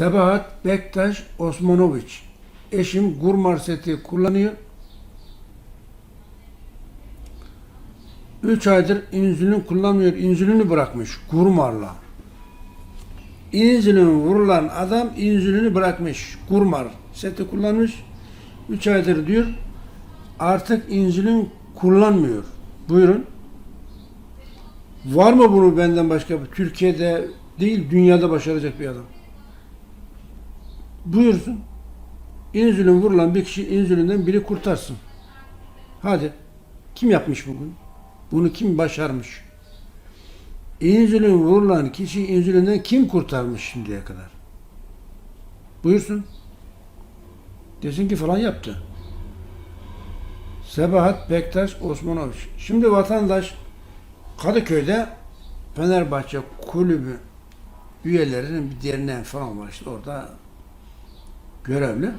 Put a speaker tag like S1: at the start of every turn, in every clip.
S1: Sebahat Bektaş Osmanoviç. Eşim Gurmar seti kullanıyor. 3 aydır insülin kullanmıyor. İnsülini bırakmış Gurmar'la. İnsülin vurulan adam insülini bırakmış. Gurmar seti kullanmış. 3 aydır diyor artık insülin kullanmıyor. Buyurun. Var mı bunu benden başka? Türkiye'de değil dünyada başaracak bir adam. Buyursun. İnsülin vurulan bir kişi insülinden biri kurtarsın. Hadi. Kim yapmış bugün? Bunu kim başarmış? İnsülin vurulan kişi insülinden kim kurtarmış şimdiye kadar? Buyursun. Desin ki falan yaptı. Sebahat Bektaş Osmanoviç. Şimdi vatandaş Kadıköy'de Fenerbahçe kulübü üyelerinin bir derneği falan var işte orada görevli.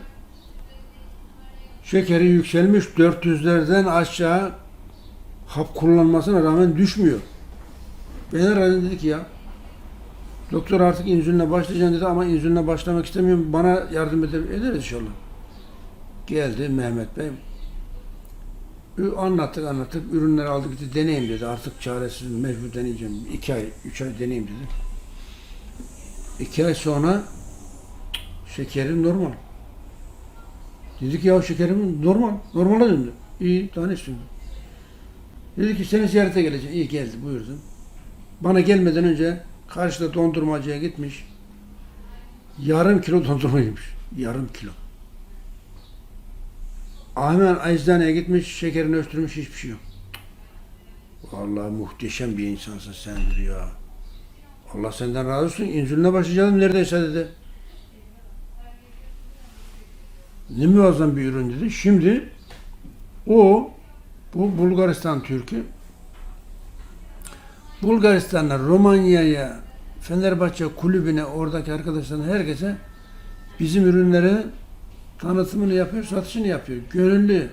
S1: Şekeri yükselmiş 400'lerden aşağı hap kullanmasına rağmen düşmüyor. Beni aradı dedi ki ya doktor artık insüline başlayacaksın dedi ama insüline başlamak istemiyorum. Bana yardım eder, ederiz inşallah. Geldi Mehmet Bey. Anlattık anlattık. Ürünleri aldık gitti deneyim dedi. Artık çaresiz mecbur deneyeceğim. İki ay, üç ay deneyim dedi. İki ay sonra "Cık, şekerim normal. Dedik ya şekerim normal. Normale döndü. İyi daha ne istiyorsun? Dedi ki seni ziyarete geleceğim. İyi geldi buyurdum. Bana gelmeden önce karşıda dondurmacıya gitmiş. Yarım kilo dondurma yemiş. Yarım kilo. Hemen eczaneye gitmiş, şekerini ölçtürmüş, hiçbir şey yok. Vallahi muhteşem bir insansın sen dedi ya. Allah senden razı olsun. İnsüline başlayacağım neredeyse dedi. Ne muazzam bir ürün dedi. Şimdi o bu Bulgaristan Türk'ü Bulgaristan'dan Romanya'ya Fenerbahçe kulübüne oradaki arkadaşların herkese bizim ürünleri tanıtımını yapıyor, satışını yapıyor. Gönüllü